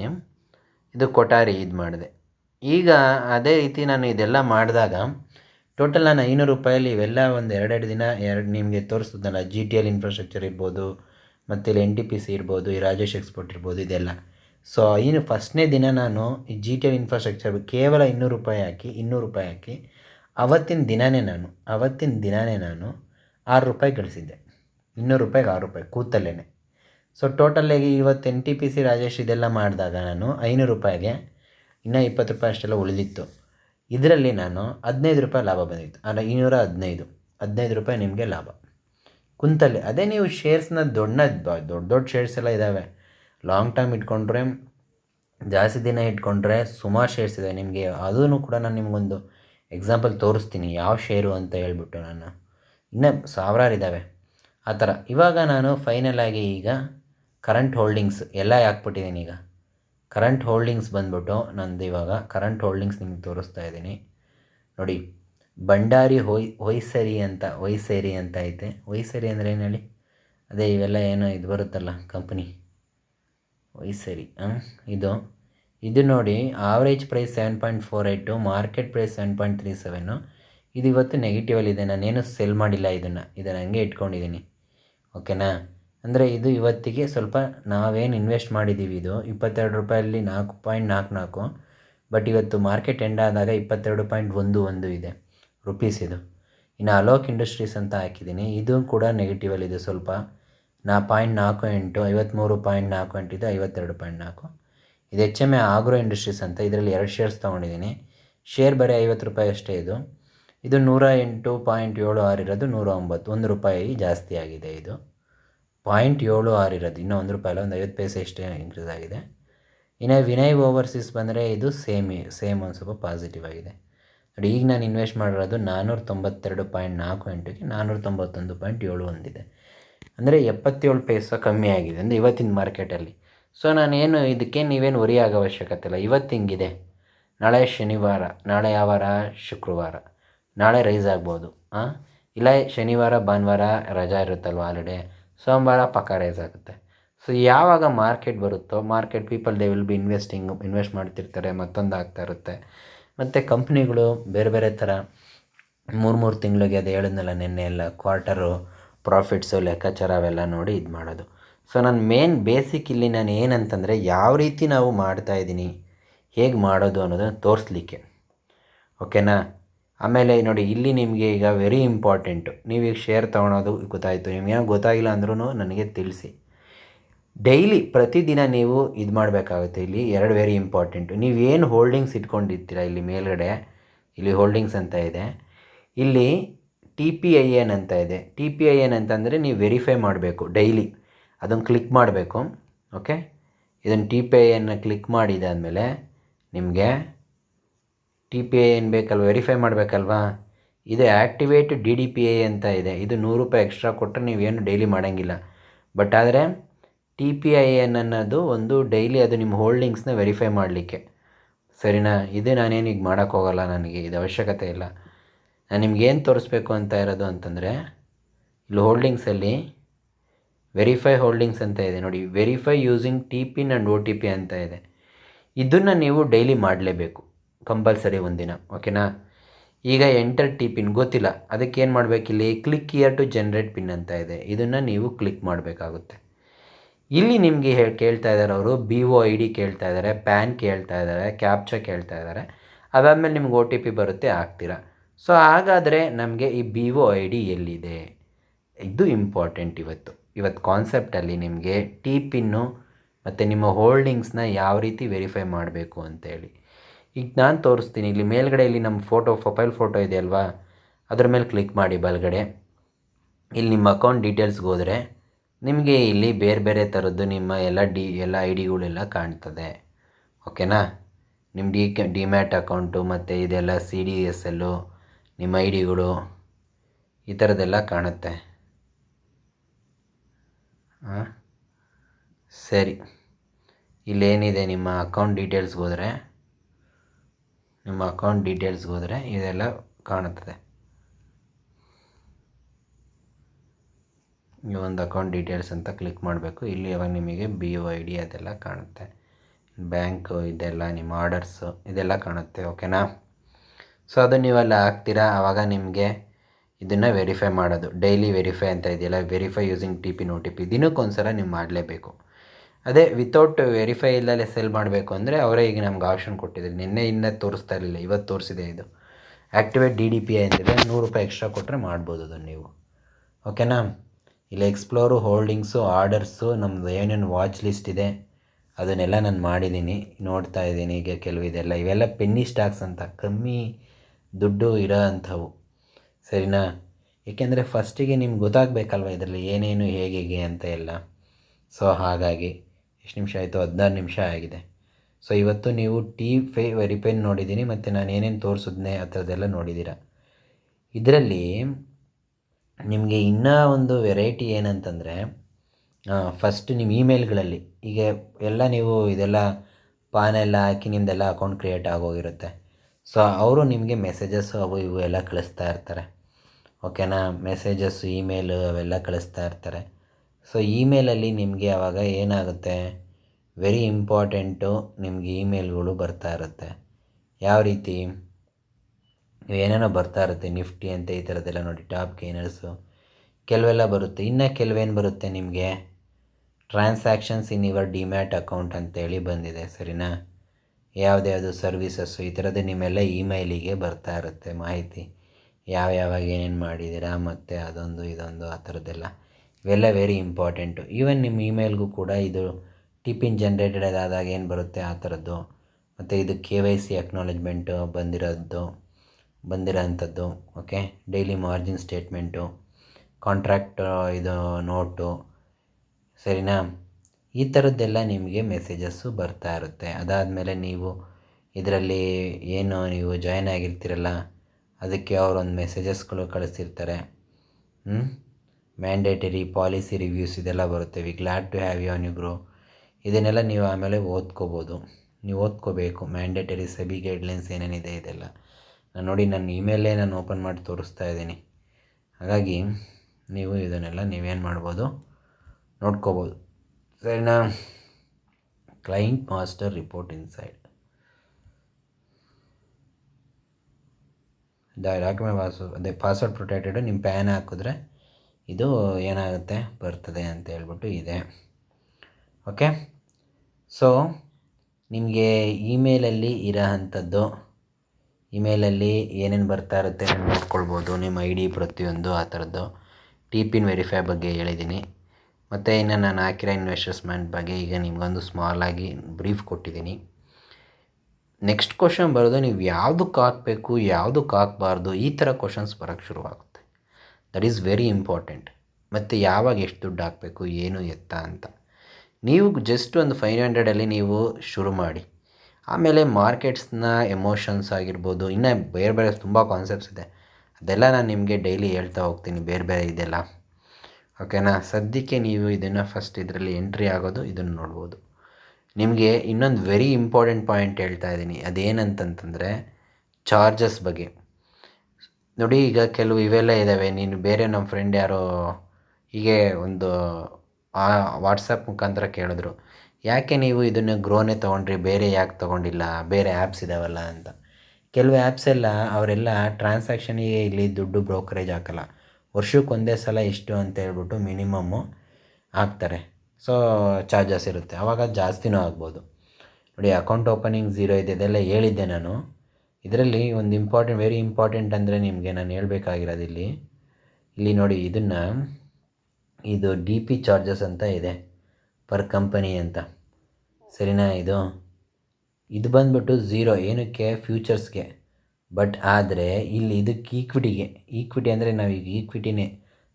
ಇದು ಕೊಠಾರಿ ಇದು ಮಾಡಿದೆ. ಈಗ ಅದೇ ರೀತಿ ನಾನು ಇದೆಲ್ಲ ಮಾಡಿದಾಗ ಟೋಟಲ್ ನಾನು ಐನೂರು ರೂಪಾಯಲ್ಲಿ ಇವೆಲ್ಲ ಒಂದು ಎರಡೆರಡು ದಿನ, ಎರಡು ನಿಮಗೆ ತೋರಿಸ್ತದಲ್ಲ ಜಿ ಟಿ ಎಲ್ ಇನ್ಫ್ರಾಸ್ಟ್ರಕ್ಚರ್ ಇರ್ಬೋದು, ಮತ್ತು ಇಲ್ಲಿ ಎನ್ ಟಿ ಪಿ ಸಿ ಇರ್ಬೋದು, ಈ ರಾಜೇಶ್ ಎಕ್ಸ್ಪೋರ್ಟ್ ಇರ್ಬೋದು, ಇದೆಲ್ಲ. ಸೊ ಇನ್ನು ಫಸ್ಟ್ನೇ ದಿನ ನಾನು ಈ ಜಿ ಟಿ ಎಲ್ ಇನ್ಫ್ರಾಸ್ಟ್ರಕ್ಚರ್ ಕೇವಲ ಇನ್ನೂರು ರೂಪಾಯಿ ಹಾಕಿ, ಇನ್ನೂರು ರೂಪಾಯಿ ಹಾಕಿ ಅವತ್ತಿನ ದಿನವೇ ನಾನು, ಅವತ್ತಿನ ದಿನವೇ ನಾನು ಆರು ರೂಪಾಯಿ ಗಳಿಸಿದ್ದೆ. ಇನ್ನೂರು ರೂಪಾಯಿಗೆ ಆರು ರೂಪಾಯಿ ಕೂತಲ್ಲೇ ಸೊ ಟೋಟಲ್ಲಾಗಿ ಇವತ್ತು N T P C Rajesh ಇದೆಲ್ಲ ಮಾಡಿದಾಗ ನಾನು ಐನೂರು ರೂಪಾಯಿಗೆ ಇನ್ನೂ ಇಪ್ಪತ್ತು ರೂಪಾಯಿ ಅಷ್ಟೆಲ್ಲ ಉಳಿದಿತ್ತು. ಇದರಲ್ಲಿ ನಾನು ಹದಿನೈದು ರೂಪಾಯಿ ಲಾಭ ಬಂದಿತ್ತು. ಅಂದರೆ ಇನ್ನೂರ ಹದಿನೈದು ಹದಿನೈದು ರೂಪಾಯಿ ನಿಮಗೆ ಲಾಭ. ಕುಂತಲ್ಲಿ, ಅದೇ ನೀವು ಶೇರ್ಸ್ನ ದೊಡ್ಡ ದೊಡ್ಡ ದೊಡ್ಡ ಶೇರ್ಸ್ ಎಲ್ಲ ಇದ್ದಾವೆ ಲಾಂಗ್ ಟರ್ಮ್ ಇಟ್ಕೊಂಡ್ರೆ, ಜಾಸ್ತಿ ದಿನ ಇಟ್ಕೊಂಡ್ರೆ ಸುಮಾರು ಶೇರ್ಸ್ ಇದೆ ನಿಮಗೆ. ಅದೂ ಕೂಡ ನಾನು ನಿಮಗೊಂದು ಎಕ್ಸಾಂಪಲ್ ತೋರಿಸ್ತೀನಿ, ಯಾವ ಶೇರು ಅಂತ ಹೇಳ್ಬಿಟ್ಟು ನಾನು. ಇನ್ನೂ ಸಾವಿರಾರು ಇದ್ದಾವೆ ಆ ಥರ. ಇವಾಗ ನಾನು ಫೈನಲ್ ಆಗಿ ಈಗ ಕರೆಂಟ್ ಹೋಲ್ಡಿಂಗ್ಸ್ ಎಲ್ಲ ಹಾಕ್ಬಿಟ್ಟಿದ್ದೀನಿ ಈಗ. ಕರೆಂಟ್ ಹೋಲ್ಡಿಂಗ್ಸ್ ಬಂದ್ಬಿಟ್ಟು ನಂದು ಇವಾಗ ಕರೆಂಟ್ ಹೋಲ್ಡಿಂಗ್ಸ್ ನಿಮ್ಗೆ ತೋರಿಸ್ತಾ ಇದ್ದೀನಿ. ನೋಡಿ, ಭಂಡಾರಿ ಹೊಯ್, ಹೊಯ್ಸರಿ ಅಂತ, ಹೊಯ್ಸೇರಿ ಅಂತ ಐತೆ. ಹೊಯ್ಸರಿ ಅಂದರೆ ಏನು ಹೇಳಿ? ಅದೇ ಇವೆಲ್ಲ ಏನೋ ಇದು ಬರುತ್ತಲ್ಲ ಕಂಪ್ನಿ ಹೊಯ್ಸರಿ ಹಾಂ ಇದು. ಇದು ನೋಡಿ average price seven point four eight market price seven point three seven ಇದು ಇವತ್ತು ನೆಗೆಟಿವಲ್ಲಿದೆ ನಾನೇನು ಸೆಲ್ ಮಾಡಿಲ್ಲ ಇದನ್ನು. ಇದನ್ನು ಹಂಗೆ ಇಟ್ಕೊಂಡಿದ್ದೀನಿ. ಓಕೆನಾ ಅಂದರೆ ಇದು ಇವತ್ತಿಗೆ ಸ್ವಲ್ಪ ನಾವೇನು ಇನ್ವೆಸ್ಟ್ ಮಾಡಿದ್ದೀವಿ ಇದು? ಇಪ್ಪತ್ತೆರಡು ರೂಪಾಯಲ್ಲಿ ನಾಲ್ಕು ಪಾಯಿಂಟ್ ನಾಲ್ಕು ನಾಲ್ಕು. ಬಟ್ ಇವತ್ತು ಮಾರ್ಕೆಟ್ ಎಂಡ್ ಆದಾಗ ಇಪ್ಪತ್ತೆರಡು ಪಾಯಿಂಟ್ ಒಂದು ಒಂದು ಇದೆ ರುಪೀಸ್ ಇದು. ಇನ್ನು ಅಲೋಕ್ ಇಂಡಸ್ಟ್ರೀಸ್ ಅಂತ ಹಾಕಿದ್ದೀನಿ. ಇದು ಕೂಡ ನೆಗೆಟಿವಲ್ಲಿದೆ ಸ್ವಲ್ಪ. ನಾ ಪಾಯಿಂಟ್ ನಾಲ್ಕು ಎಂಟು ಐವತ್ತ್ಮೂರು ಪಾಯಿಂಟ್ ನಾಲ್ಕು ಎಂಟು ಇದೆ ಐವತ್ತೆರಡು ಪಾಯಿಂಟ್ ನಾಲ್ಕು. ಇದು H M A agro industries ಅಂತ. ಇದರಲ್ಲಿ ಎರಡು ಶೇರ್ಸ್ ತೊಗೊಂಡಿದ್ದೀನಿ. ಶೇರ್ ಬರೀ ಐವತ್ತು ರೂಪಾಯಿ ಅಷ್ಟೇ ಇದು. ಇದು ನೂರ ಎಂಟು ಪಾಯಿಂಟ್ ಏಳು ಆರು ಇರೋದು ನೂರ ಒಂಬತ್ತು. ಒಂದು ರೂಪಾಯಿ ಜಾಸ್ತಿ ಆಗಿದೆ ಇದು. ಪಾಯಿಂಟ್ ಏಳು ಆರು ಇರೋದು. ಇನ್ನೂ ಒಂದು ರೂಪಾಯಿ ಅಲ್ಲ, ಒಂದು ಐವತ್ತು ಪೈಸೆ ಇಷ್ಟೇ ಇನ್ಕ್ರೀಸ್ ಆಗಿದೆ. ಇನ್ನು ವಿನಯ್ ಓವರ್ಸೀಸ್ ಬಂದರೆ ಇದು ಸೇಮ್ ಸೇಮ್ ಒಂದು ಸ್ವಲ್ಪ ಪಾಸಿಟಿವ್ ಆಗಿದೆ. ನೋಡಿ, ಈಗ ನಾನು ಇನ್ವೆಸ್ಟ್ ಮಾಡಿರೋದು ನಾನ್ನೂರ ತೊಂಬತ್ತೆರಡು ಪಾಯಿಂಟ್ ನಾಲ್ಕು ಎಂಟುಗೆ ನಾನ್ನೂರ ತೊಂಬತ್ತೊಂದು ಪಾಯಿಂಟ್ ಏಳು ಒಂದಿದೆ. ಅಂದರೆ ಎಪ್ಪತ್ತೇಳು ಪೈಸ ಕಮ್ಮಿ ಆಗಿದೆ. ಅಂದರೆ ಇವತ್ತಿನ ಮಾರ್ಕೆಟಲ್ಲಿ ಸೊ ನಾನೇನು ಇದಕ್ಕೆ ನೀವೇನು ವರಿ ಆಗೋ ಅವಶ್ಯಕತೆ ಇಲ್ಲ. ಇವತ್ತು ಹಿಂಗಿದೆ. ನಾಳೆ ಶನಿವಾರ, ನಾಳೆ ಯಾವ ವಾರ ಶುಕ್ರವಾರ. ನಾಳೆ ರೈಸ್ ಆಗ್ಬೋದು. ಹಾಂ ಇಲ್ಲ, ಶನಿವಾರ, ಭಾನುವಾರ ರಜಾ ಇರುತ್ತಲ್ವ ಹಾಲಿಡೇ ಸೋಮವಾರ ಪಕ್ಕ ರೈಸ್ ಆಗುತ್ತೆ. ಸೊ ಯಾವಾಗ ಮಾರ್ಕೆಟ್ ಬರುತ್ತೋ, market people they will be investing invest ಮಾಡ್ತಿರ್ತಾರೆ, ಮತ್ತೊಂದು ಆಗ್ತಾ ಇರುತ್ತೆ. ಮತ್ತು ಕಂಪ್ನಿಗಳು ಬೇರೆ ಬೇರೆ ಥರ ಮೂರು ಮೂರು ತಿಂಗಳಿಗೆ ಅದು ಹೇಳಿದ್ನಲ್ಲ, ನಿನ್ನೆ ಎಲ್ಲ ಕ್ವಾರ್ಟರು ಪ್ರಾಫಿಟ್ಸು ಲೆಕ್ಕಾಚಾರ ಅವೆಲ್ಲ ನೋಡಿ ಇದು ಮಾಡೋದು ಸೊ ನನ್ನ ಮೇನ್ ಬೇಸಿಕ್ ಇಲ್ಲಿ ನಾನು ಏನಂತಂದರೆ ಯಾವ ರೀತಿ ನಾವು ಮಾಡ್ತಾ ಇದ್ದೀನಿ, ಹೇಗೆ ಮಾಡೋದು ಅನ್ನೋದನ್ನು ತೋರಿಸ್ಲಿಕ್ಕೆ. ಓಕೆನಾ ಆಮೇಲೆ ನೋಡಿ, ಇಲ್ಲಿ ನಿಮಗೆ ಈಗ ವೆರಿ ಇಂಪಾರ್ಟೆಂಟು ನೀವೀಗ ಶೇರ್ ತೊಗೊಳೋದು ಗೊತ್ತಾಯಿತು ನಿಮಗೇನೋ ಗೊತ್ತಾಗಿಲ್ಲ ಅಂದ್ರೂ ನನಗೆ ತಿಳಿಸಿ. ಡೈಲಿ ಪ್ರತಿದಿನ ನೀವು ಇದು ಮಾಡಬೇಕಾಗುತ್ತೆ. ಇಲ್ಲಿ ಎರಡು ವೆರಿ ಇಂಪಾರ್ಟೆಂಟು ನೀವೇನು ಹೋಲ್ಡಿಂಗ್ಸ್ ಇಟ್ಕೊಂಡಿರ್ತೀರ ಇಲ್ಲಿ ಮೇಲ್ಗಡೆ? ಇಲ್ಲಿ ಹೋಲ್ಡಿಂಗ್ಸ್ ಅಂತ ಇದೆ. ಇಲ್ಲಿ ಟಿ ಪಿ ಐ ಎನ್ ಅಂತ ಇದೆ. ಟಿ ಪಿ ಐ ಎನ್ ಅಂತಂದರೆ ನೀವು ವೆರಿಫೈ ಮಾಡಬೇಕು ಡೈಲಿ ಅದನ್ನು ಕ್ಲಿಕ್ ಮಾಡಬೇಕು ಓಕೆ ಇದನ್ನು ಟಿ ಪಿ ಐಯನ್ನು ಕ್ಲಿಕ್ ಮಾಡಿದಾದಮೇಲೆ ನಿಮಗೆ ಟಿ ಪಿ ಐ ಏನು ಬೇಕಲ್ವ ವೆರಿಫೈ ಮಾಡಬೇಕಲ್ವಾ? ಇದು activate D D P I ಅಂತ ಇದೆ. ಇದು ನೂರು ರೂಪಾಯಿ ಎಕ್ಸ್ಟ್ರಾ ಕೊಟ್ಟರೆ ನೀವೇನು ಡೈಲಿ ಮಾಡೋಂಗಿಲ್ಲ. ಬಟ್ ಆದರೆ ಟಿ ಪಿ ಐ ಎನ್ ಅನ್ನೋದು ಒಂದು ಡೈಲಿ ಅದು ನಿಮ್ಮ ಹೋಲ್ಡಿಂಗ್ಸ್ನ ವೆರಿಫೈ ಮಾಡಲಿಕ್ಕೆ. ಸರಿನಾ? ಇದು ನಾನೇನು ಈಗ ಮಾಡೋಕ್ಕೋಗಲ್ಲ ನನಗೆ, ಇದು ಅವಶ್ಯಕತೆ ಇಲ್ಲ. ನಾನು ನಿಮ್ಗೇನು ತೋರಿಸ್ಬೇಕು ಅಂತ ಇರೋದು ಅಂತಂದರೆ, ಇಲ್ಲಿ ಹೋಲ್ಡಿಂಗ್ಸಲ್ಲಿ ವೆರಿಫೈ ಹೋಲ್ಡಿಂಗ್ಸ್ ಅಂತ ಇದೆ ನೋಡಿ. Verify using T pin and O T P ಅಂತ ಇದೆ. ಇದನ್ನು ನೀವು ಡೈಲಿ ಮಾಡಲೇಬೇಕು. ಕಂಪಲ್ಸರಿ ಒಂದಿನ ಓಕೆನಾ ಈಗ ಎಂಟರ್ ಟಿ ಪಿನ್ ಗೊತ್ತಿಲ್ಲ. ಅದಕ್ಕೆ ಏನು ಮಾಡಬೇಕಿಲ್ಲಿ click here to generate pin ಅಂತ ಇದೆ. ಇದನ್ನು ನೀವು ಕ್ಲಿಕ್ ಮಾಡಬೇಕಾಗುತ್ತೆ. ಇಲ್ಲಿ ನಿಮಗೆ ಹೇಳಿ ಕೇಳ್ತಾ ಇದ್ದಾರೆ ಅವರು ಬಿ ಒ ಐ ಡಿ ಕೇಳ್ತಾ ಇದ್ದಾರೆ ಪ್ಯಾನ್ ಕೇಳ್ತಾ ಇದ್ದಾರೆ ಕ್ಯಾಪ್ಚ ಕೇಳ್ತಾ ಇದ್ದಾರೆ ಅದಾದಮೇಲೆ ನಿಮ್ಗೆ ಒ ಟಿ ಪಿ ಬರುತ್ತೆ, ಹಾಕ್ತೀರಾ. ಸೊ ಹಾಗಾದರೆ ನಮಗೆ ಈ ಬಿ ಒ ಐ ಡಿ ಎಲ್ಲಿದೆ? ಇದು ಇಂಪಾರ್ಟೆಂಟ್ ಇವತ್ತು. ಇವತ್ತು ಕಾನ್ಸೆಪ್ಟಲ್ಲಿ ನಿಮಗೆ ಟಿ ಪಿನ್ನು ಮತ್ತು ನಿಮ್ಮ ಹೋಲ್ಡಿಂಗ್ಸ್ನ ಯಾವ ರೀತಿ ವೆರಿಫೈ ಮಾಡಬೇಕು ಅಂತೇಳಿ. ಈಗ ನಾನು ತೋರಿಸ್ತೀನಿ. ಇಲ್ಲಿ ಮೇಲ್ಗಡೆ ಇಲ್ಲಿ ನಮ್ಮ ಫೋಟೋ ಪ್ರೊಫೈಲ್ ಫೋಟೋ ಇದೆ ಅಲ್ವಾ? ಅದ್ರ ಮೇಲೆ ಕ್ಲಿಕ್ ಮಾಡಿ ಬಲಗಡೆ. ಇಲ್ಲಿ ನಿಮ್ಮ ಅಕೌಂಟ್ ಡೀಟೇಲ್ಸ್ಗೆ ಹೋದರೆ ನಿಮಗೆ ಇಲ್ಲಿ ಬೇರೆ ಬೇರೆ ಥರದ್ದು ನಿಮ್ಮ ಎಲ್ಲ ಡಿ ಎಲ್ಲ ಐ ಡಿಗಳೆಲ್ಲ ಕಾಣ್ತದೆ. ಓಕೆನಾ ನಿಮ್ಮ ಡಿ ಡಿಮ್ಯಾಟ್ ಅಕೌಂಟು ಮತ್ತು ಇದೆಲ್ಲ ಸಿ ಡಿ ಎಸ್ ಎಲ್ಲು ನಿಮ್ಮ ಐ ಡಿಗಳು ಈ ಥರದ್ದೆಲ್ಲ ಕಾಣುತ್ತೆ. ಹಾಂ ಸರಿ. ಇಲ್ಲೇನಿದೆ ನಿಮ್ಮ ಅಕೌಂಟ್ ಡೀಟೇಲ್ಸ್ಗೆ ಹೋದರೆ? ನಿಮ್ಮ ಅಕೌಂಟ್ ಡೀಟೇಲ್ಸ್ಗೆ ಹೋದರೆ ಇದೆಲ್ಲ ಕಾಣುತ್ತದೆ. ಈ ಒಂದು ಅಕೌಂಟ್ ಡೀಟೇಲ್ಸ್ ಅಂತ ಕ್ಲಿಕ್ ಮಾಡಬೇಕು. ಇಲ್ಲಿ ಅವಾಗ ನಿಮಗೆ ಬಿ ಯು ಐ ಡಿ ಅದೆಲ್ಲ ಕಾಣುತ್ತೆ. ಬ್ಯಾಂಕು ಇದೆಲ್ಲ, ನಿಮ್ಮ ಆರ್ಡರ್ಸು ಇದೆಲ್ಲ ಕಾಣುತ್ತೆ ಓಕೆನಾ ಸೊ ಅದು ನೀವೆಲ್ಲ ಹಾಕ್ತೀರಾ? ಆವಾಗ ನಿಮಗೆ ಇದನ್ನು ವೆರಿಫೈ ಮಾಡೋದು. ಡೈಲಿ ವೆರಿಫೈ ಅಂತ ಇದೆಯಲ್ಲ verify using T P no T P ದಿನಕ್ಕೊಂದ್ಸಲ ನೀವು ಮಾಡಲೇಬೇಕು. ಅದೇ ವಿತೌಟ್ ವೆರಿಫೈ ಇಲ್ಲದೆ ಸೆಲ್ ಮಾಡಬೇಕು ಅಂದರೆ ಅವರೇ ಈಗ ನಮ್ಗೆ ಆಪ್ಷನ್ ಕೊಟ್ಟಿದ್ದಾರೆ. ನಿನ್ನೆ ಇನ್ನೂ ತೋರಿಸ್ತಾ ಇರಲಿಲ್ಲ, ಇವತ್ತು ತೋರಿಸಿದೆ ಇದು. Activate D D P I ಅಂತಿದೆ, ನೂರು ರೂಪಾಯಿ ಎಕ್ಸ್ಟ್ರಾ ಕೊಟ್ಟರೆ ಮಾಡ್ಬೋದು ಅದನ್ನು ನೀವು. ಓಕೆನಾ ಇಲ್ಲಿ ಎಕ್ಸ್ಪ್ಲೋರು ಹೋಲ್ಡಿಂಗ್ಸು ಆರ್ಡರ್ಸು ನಮ್ಮದು ಏನೇನು ವಾಚ್ ಲಿಸ್ಟ್ ಇದೆ, ಅದನ್ನೆಲ್ಲ ನಾನು ಮಾಡಿದ್ದೀನಿ ನೋಡ್ತಾ ಇದ್ದೀನಿ ಈಗ ಕೆಲವು ಇದೆಲ್ಲ. ಇವೆಲ್ಲ ಪೆನ್ನಿ ಸ್ಟಾಕ್ಸ್ ಅಂತ. ಕಮ್ಮಿ ದುಡ್ಡು ಇರೋ ಅಂಥವು. ಸರಿನಾ? ಏಕೆಂದರೆ ಫಸ್ಟಿಗೆ ನಿಮ್ಗೆ ಗೊತ್ತಾಗಬೇಕಲ್ವ ಇದರಲ್ಲಿ ಏನೇನು, ಹೇಗೆ ಹೇಗೆ ಅಂತ ಎಲ್ಲ. ಸೊ, ಹಾಗಾಗಿ ಎಷ್ಟು ನಿಮಿಷ ಆಯಿತು? ಹದಿನಾರು ನಿಮಿಷ ಆಗಿದೆ. ಸೊ, ಇವತ್ತು ನೀವು ಟಿ ಫೇ ವೆರಿಪೆನ್ ನೋಡಿದ್ದೀನಿ ಮತ್ತು ನಾನು ಏನೇನು ತೋರಿಸಿದ್ನೆ ಆ ಥರದ್ದೆಲ್ಲ ನೋಡಿದ್ದೀರ. ಇದರಲ್ಲಿ ನಿಮಗೆ ಇನ್ನೂ ಒಂದು ವೆರೈಟಿ ಏನಂತಂದರೆ ಫಸ್ಟ್ ನಿಮ್ಮ ಇಮೇಲ್ಗಳಲ್ಲಿ ಈಗ ಎಲ್ಲ ನೀವು ಇದೆಲ್ಲ ಪಾನೆಲ್ಲ ಹಾಕಿ ನಿಮ್ಮದೆಲ್ಲ ಅಕೌಂಟ್ ಕ್ರಿಯೇಟ್ ಆಗೋಗಿರುತ್ತೆ. ಸೊ ಅವರು ನಿಮಗೆ ಮೆಸೇಜಸ್ಸು ಅವು ಇವು ಎಲ್ಲ ಕಳಿಸ್ತಾ ಇರ್ತಾರೆ. ಓಕೆನಾ ಮೆಸೇಜಸ್ಸು ಇಮೇಲು ಅವೆಲ್ಲ ಕಳಿಸ್ತಾ ಇರ್ತಾರೆ. ಸೊ ಇಮೇಲಲ್ಲಿ ನಿಮಗೆ ಆವಾಗ ಏನಾಗುತ್ತೆ? ವೆರಿ ಇಂಪಾರ್ಟೆಂಟು ನಿಮಗೆ ಇಮೇಲ್ಗಳು ಬರ್ತಾ ಇರುತ್ತೆ. ಯಾವ ರೀತಿ? ಏನೇನೋ ಬರ್ತಾ ಇರುತ್ತೆ ನಿಫ್ಟಿ ಅಂತ ಈ ಥರದ್ದೆಲ್ಲ ನೋಡಿ ಟಾಪ್ ಗೇನರ್ಸು ಕೆಲವೆಲ್ಲ ಬರುತ್ತೆ. ಇನ್ನು ಕೆಲವೇನು ಬರುತ್ತೆ ನಿಮಗೆ? Transactions in your demat account ಅಂತೇಳಿ ಬಂದಿದೆ. ಸರಿನಾ? ಯಾವುದ್ಯಾವುದು ಸರ್ವಿಸಸ್ಸು ಈ ಥರದ್ದು ನಿಮ್ಮೆಲ್ಲ ಇಮೇಲಿಗೆ ಬರ್ತಾ ಇರುತ್ತೆ. ಮಾಹಿತಿ ಯಾವ ಯಾವಾಗ ಏನೇನು ಮಾಡಿದ್ದೀರಾ ಮತ್ತು ಅದೊಂದು ಇದೊಂದು ಆ ಥರದ್ದೆಲ್ಲ. ಇವೆಲ್ಲ ವೆರಿ ಇಂಪಾರ್ಟೆಂಟು ಈವನ್ ನಿಮ್ಮ ಇಮೇಲ್ಗೂ ಕೂಡ ಇದು ಟಿಪಿನ್ ಜನ್ರೇಟೆಡ್ ಆದಾಗ ಏನು ಬರುತ್ತೆ ಆ ಥರದ್ದು. ಮತ್ತು ಇದು ಕೆ ವೈ ಸಿ ಅಕ್ನಾಲೆಜ್ಮೆಂಟು ಬಂದಿರೋದು ಬಂದಿರೋ ಅಂಥದ್ದು okay daily margin statement contract ಇದು ನೋಟು ಸರಿನಾ? ಈ ಥರದ್ದೆಲ್ಲ ನಿಮಗೆ ಮೆಸೇಜಸ್ಸು ಬರ್ತಾ ಇರುತ್ತೆ. ಅದಾದಮೇಲೆ ನೀವು ಇದರಲ್ಲಿ ಏನು ನೀವು ಜಾಯ್ನ್ ಆಗಿರ್ತೀರಲ್ಲ, ಅದಕ್ಕೆ ಅವರೊಂದು ಮೆಸೇಜಸ್ಗಳು ಕಳಿಸಿರ್ತಾರೆ. ಮ್ಯಾಂಡೇಟರಿ ಪಾಲಿಸಿ ರಿವ್ಯೂಸ್ ಇದೆಲ್ಲ ಬರುತ್ತೆ. We glad to have you on you Groww ಇದನ್ನೆಲ್ಲ ನೀವು ಆಮೇಲೆ ಓದ್ಕೋಬೋದು. ನೀವು ಓದ್ಕೋಬೇಕು. ಮ್ಯಾಂಡೇಟರಿ ಸಬಿ ಗೈಡ್ಲೈನ್ಸ್ ಏನೇನಿದೆ ಇದೆಲ್ಲ. ನಾನು ನೋಡಿ ನನ್ನ ಇಮೇಲೇ ನಾನು ಓಪನ್ ಮಾಡಿ ತೋರಿಸ್ತಾ ಇದ್ದೀನಿ. ಹಾಗಾಗಿ ನೀವು ಇದನ್ನೆಲ್ಲ ನೀವೇನು ಮಾಡ್ಬೋದು? ನೋಡ್ಕೋಬೋದು. ಸರಿನಾ client master report inside document password ಅದೇ ಪಾಸ್ವರ್ಡ್ ಪ್ರೊಟೆಕ್ಟೆಡ್ ನಿಮ್ಮ ಪ್ಯಾನ್ ಹಾಕಿದ್ರೆ ಇದು ಏನಾಗುತ್ತೆ, ಬರ್ತದೆ ಅಂತ ಹೇಳ್ಬಿಟ್ಟು ಇದೆ. ಓಕೆ ಸೊ ನಿಮಗೆ ಇಮೇಲಲ್ಲಿ ಇರೋ ಅಂಥದ್ದು ಇಮೇಲಲ್ಲಿ ಏನೇನು ಬರ್ತಾ ಇರುತ್ತೆ ನೋಡ್ಕೊಳ್ಬೋದು. ನಿಮ್ಮ ಐ ಡಿ ಪ್ರತಿಯೊಂದು ಆ ಥರದ್ದು. ಟಿ ಪಿನ್ ವೆರಿಫೈ ಬಗ್ಗೆ ಹೇಳಿದ್ದೀನಿ. ಮತ್ತು ಇನ್ನು ನಾನು ಹಾಕಿರೋ ಇನ್ವೆಸ್ಟ್ಮೆಂಟ್ ಬಗ್ಗೆ ಈಗ ನಿಮಗೊಂದು ಸ್ಮಾಲಾಗಿ ಬ್ರೀಫ್ ಕೊಟ್ಟಿದ್ದೀನಿ. ನೆಕ್ಸ್ಟ್ ಕ್ವಶನ್ ಬರೋದು ನೀವು ಯಾವುದಕ್ಕೆ ಹಾಕಬೇಕು ಯಾವುದಕ್ಕೆ ಹಾಕಬಾರ್ದು, ಈ ಥರ ಕ್ವಶನ್ಸ್ ಬರೋಕ್ಕೆ ಶುರುವಾಗುತ್ತೆ. ದಟ್ ಈಸ್ ವೆರಿ ಇಂಪಾರ್ಟೆಂಟ್ ಮತ್ತು ಯಾವಾಗ ಎಷ್ಟು ದುಡ್ಡು ಹಾಕಬೇಕು, ಏನು ಎತ್ತ ಅಂತ. ನೀವು ಜಸ್ಟ್ ಒಂದು ಫೈವ್ ಹಂಡ್ರೆಡಲ್ಲಿ ನೀವು ಶುರು ಮಾಡಿ. ಆಮೇಲೆ ಮಾರ್ಕೆಟ್ಸ್ನ ಎಮೋಷನ್ಸ್ ಆಗಿರ್ಬೋದು, ಇನ್ನೂ ಬೇರೆ ಬೇರೆ ತುಂಬ ಕಾನ್ಸೆಪ್ಟ್ಸ್ ಇದೆ. ಅದೆಲ್ಲ ನಾನು ನಿಮಗೆ ಡೈಲಿ ಹೇಳ್ತಾ ಹೋಗ್ತೀನಿ, ಬೇರೆ ಬೇರೆ ಇದೆಲ್ಲ. ಓಕೆನಾ ಸದ್ಯಕ್ಕೆ ನೀವು ಇದನ್ನು ಫಸ್ಟ್ ಇದರಲ್ಲಿ ಎಂಟ್ರಿ ಆಗೋದು, ಇದನ್ನು ನೋಡ್ಬೋದು. ನಿಮಗೆ ಇನ್ನೊಂದು ವೆರಿ ಇಂಪಾರ್ಟೆಂಟ್ ಪಾಯಿಂಟ್ ಹೇಳ್ತಾ ಇದ್ದೀನಿ. ಅದೇನಂತಂತಂದರೆ ಚಾರ್ಜಸ್ ಬಗ್ಗೆ. ನೋಡಿ, ಈಗ ಕೆಲವು ಇವೆಲ್ಲ ಇದ್ದಾವೆ ನೀನು ಬೇರೆ ನಮ್ಮ ಫ್ರೆಂಡ್ ಯಾರೋ ಹೀಗೆ ಒಂದು ವಾಟ್ಸಪ್ ಮುಖಾಂತರ ಕೇಳಿದ್ರು. ಯಾಕೆ ನೀವು ಇದನ್ನು ಗ್ರೋನೇ ತೊಗೊಂಡ್ರಿ? ಬೇರೆ ಯಾಕೆ ತೊಗೊಂಡಿಲ್ಲ? ಬೇರೆ ಆ್ಯಪ್ಸ್ ಇದ್ದಾವಲ್ಲ ಅಂತ. ಕೆಲವು ಆ್ಯಪ್ಸ್ ಎಲ್ಲ, ಅವರೆಲ್ಲ ಟ್ರಾನ್ಸಾಕ್ಷನಿಗೆ ಇಲ್ಲಿ ದುಡ್ಡು ಬ್ರೋಕರೇಜ್ ಹಾಕಲ್ಲ. ವರ್ಷಕ್ಕೆ ಒಂದೇ ಸಲ ಇಷ್ಟು ಅಂತ ಹೇಳ್ಬಿಟ್ಟು ಮಿನಿಮಮ್ಮು ಹಾಕ್ತಾರೆ. ಸೊ ಚಾರ್ಜಸ್ ಇರುತ್ತೆ. ಆವಾಗ ಜಾಸ್ತಿನೂ ಆಗ್ಬೋದು. ನೋಡಿ ಅಕೌಂಟ್ ಓಪನಿಂಗ್ ಝೀರೋ ಇದೆ, ಇದೆಲ್ಲ ಹೇಳಿದ್ದೆ ನಾನು. ಇದರಲ್ಲಿ ಒಂದು ಇಂಪಾರ್ಟೆಂಟ್ ವೆರಿ ಇಂಪಾರ್ಟೆಂಟ್ ಅಂದರೆ ನಿಮಗೆ ನಾನು ಹೇಳಬೇಕಾಗಿರೋದು ಇಲ್ಲಿ ಇಲ್ಲಿ ನೋಡಿ, ಇದನ್ನು, ಇದು ಡಿ ಪಿ ಚಾರ್ಜಸ್ ಅಂತ ಇದೆ ಪರ್ ಕಂಪನಿ ಅಂತ. ಸರಿನಾ ಇದು? ಇದು ಬಂದ್ಬಿಟ್ಟು ಝೀರೋ ಏನಕ್ಕೆ? ಫ್ಯೂಚರ್ಸ್ಗೆ ಬಟ್ ಆದರೆ ಇಲ್ಲಿ ಇದಕ್ಕೆ ಈಕ್ವಿಟಿಗೆ ಈಕ್ವಿಟಿ ಅಂದರೆ ನಾವೀಗ ಈಕ್ವಿಟಿನೇ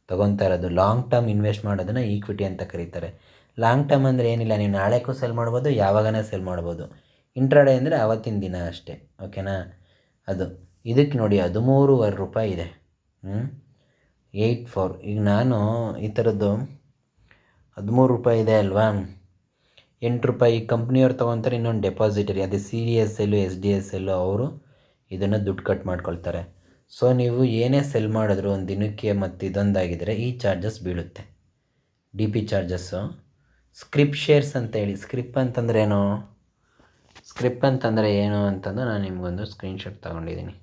ತೊಗೊತಾ ಇರೋದು. ಲಾಂಗ್ ಟರ್ಮ್ ಇನ್ವೆಸ್ಟ್ ಮಾಡೋದನ್ನು ಈಕ್ವಿಟಿ ಅಂತ ಕರೀತಾರೆ. ಲಾಂಗ್ ಟರ್ಮ್ ಅಂದರೆ ಏನಿಲ್ಲ, ನೀವು ನಾಳೆಗೂ ಸೆಲ್ ಮಾಡ್ಬೋದು, ಯಾವಾಗನೇ ಸೆಲ್ ಮಾಡ್ಬೋದು. ಇಂಟ್ರಾಡೆ ಅಂದರೆ ಆವತ್ತಿನ ದಿನ ಅಷ್ಟೇ ಓಕೆನಾ ಅದು, ಇದಕ್ಕೆ ನೋಡಿ ಹದಿಮೂರುವರೆ ರೂಪಾಯಿ ಇದೆ. ಹ್ಞೂ ಏಯ್ಟ್ ಫೋರ್ ಈಗ ನಾನು ಈ ಥರದ್ದು ಹದಿಮೂರು ರೂಪಾಯಿ ಇದೆ ಅಲ್ವಾ? ಎಂಟು ರೂಪಾಯಿ ಕಂಪ್ನಿಯವ್ರು ತೊಗೊತಾರೆ, ಇನ್ನೊಂದು ಡೆಪಾಸಿಟರಿ ಅದೇ C D S L S D S L ಅವರು ಇದನ್ನು ದುಡ್ಡು ಕಟ್ ಮಾಡ್ಕೊಳ್ತಾರೆ. ಸೊ ನೀವು ಏನೇ ಸೆಲ್ ಮಾಡಿದ್ರು ಒಂದು ದಿನಕ್ಕೆ ಮತ್ತು ಇದೊಂದಾಗಿದ್ದರೆ ಈ ಚಾರ್ಜಸ್ ಬೀಳುತ್ತೆ. D P charges scrip shares ಅಂತ ಹೇಳಿ ಸ್ಕ್ರಿಪ್ ಅಂತಂದ್ರೆ ಏನು? ಸ್ಕ್ರಿಪ್ ಅಂತಂದರೆ ಏನು ಅಂತಂದು ನಾನು ನಿಮಗೊಂದು ಸ್ಕ್ರೀನ್ಶಾಟ್ ತೊಗೊಂಡಿದ್ದೀನಿ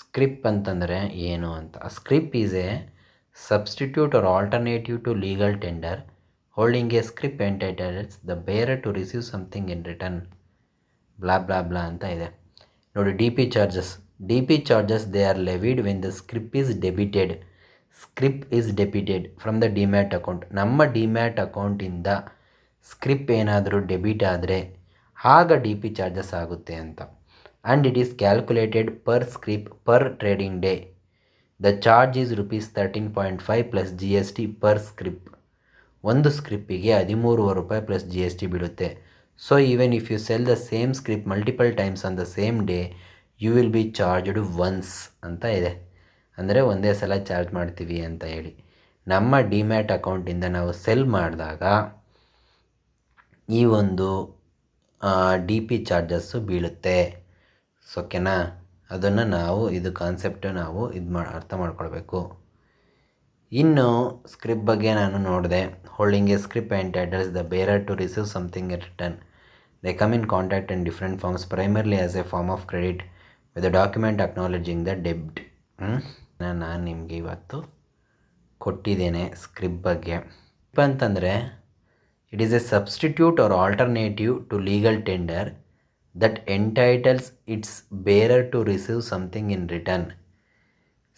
ಸ್ಕ್ರಿಪ್ ಅಂತಂದರೆ ಏನು ಅಂತ? Scrip is a substitute or alternative to legal tender holding a scrip entitles the bearer to receive something in return blah blah blah ಅಂತ ಇದೆ. ನೋಡಿ D P charges D P charges they are levied when the scrip is debited scrip is debited from the demat account ನಮ್ಮ ಡಿಮ್ಯಾಟ್ ಅಕೌಂಟಿಂದ ಸ್ಕ್ರಿಪ್ ಏನಾದರೂ ಡೆಬಿಟ್ ಆದರೆ, ಆಗ ಡಿ ಪಿ ಚಾರ್ಜಸ್ ಆಗುತ್ತೆ ಅಂತ. And it is calculated per scrip per trading day the charge is rupees thirteen point five plus G S T per scrip ಒಂದು ಸ್ಕ್ರಿಪ್ಪಿಗೆ ಹದಿಮೂರುವರೆ ರೂಪಾಯಿ ಪ್ಲಸ್ ಜಿ ಎಸ್ ಟಿ ಬೀಳುತ್ತೆ. So even if you sell the same scrip multiple times on the same day you will be charged once ಅಂತ ಇದೆ. ಅಂದರೆ ಒಂದೇ ಸಲ ಚಾರ್ಜ್ ಮಾಡ್ತೀವಿ ಅಂತ ಹೇಳಿ. ನಮ್ಮ ಡಿಮ್ಯಾಟ್ ಅಕೌಂಟಿಂದ ನಾವು ಸೆಲ್ ಮಾಡಿದಾಗ ಈ ಒಂದು ಡಿ ಪಿ ಚಾರ್ಜಸ್ಸು ಬೀಳುತ್ತೆ. ಸೊ ಅದನ್ನು ನಾವು, ಇದು ಕಾನ್ಸೆಪ್ಟು ನಾವು ಇದು ಮಾ, ಅರ್ಥ ಮಾಡ್ಕೊಳ್ಬೇಕು. ಇನ್ನು ಸ್ಕ್ರಿಪ್ ಬಗ್ಗೆ ನಾನು ನೋಡಿದೆ. Holding a scrip entitles the bearer to receive something a return they come in contact in different forms, primarily as a form of credit with a document acknowledging the debt. ನಾನು ನಿಮಗೆ ಇವತ್ತು ಕೊಟ್ಟಿದ್ದೇನೆ ಸ್ಕ್ರಿಪ್ ಬಗ್ಗೆ ಸ್ಕ್ರಿಪ್ ಅಂತಂದರೆ it is a substitute or alternative to legal tender that entitles its bearer to receive something in return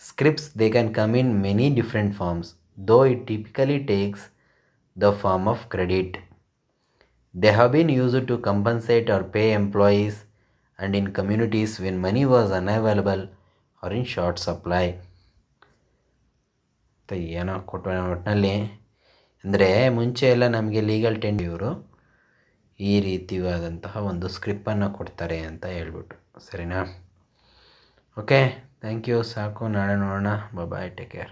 Scripts they can come in many different forms though it typically takes the form of credit. They have been used to compensate or pay employees and in communities when money was unavailable or in short supply. ಮತ್ತು ಏನೋ ಕೊಟ್ಟು ಒಟ್ಟಿನಲ್ಲಿ ಅಂದರೆ ಮುಂಚೆ ಎಲ್ಲ ನಮಗೆ ಲೀಗಲ್ ಟೆಂಡ್ ಇವರು ಈ ರೀತಿಯಾದಂತಹ ಒಂದು ಸ್ಕ್ರಿಪ್ಪನ್ನು ಕೊಡ್ತಾರೆ ಅಂತ ಹೇಳ್ಬಿಟ್ಟು ಸರಿನಾ ಓಕೆ ಥ್ಯಾಂಕ್ ಯು ಸಾಕು ನಾಳೆ ನೋಡೋಣ ಬಾಯ್ ಟೇಕ್ ಕೇರ್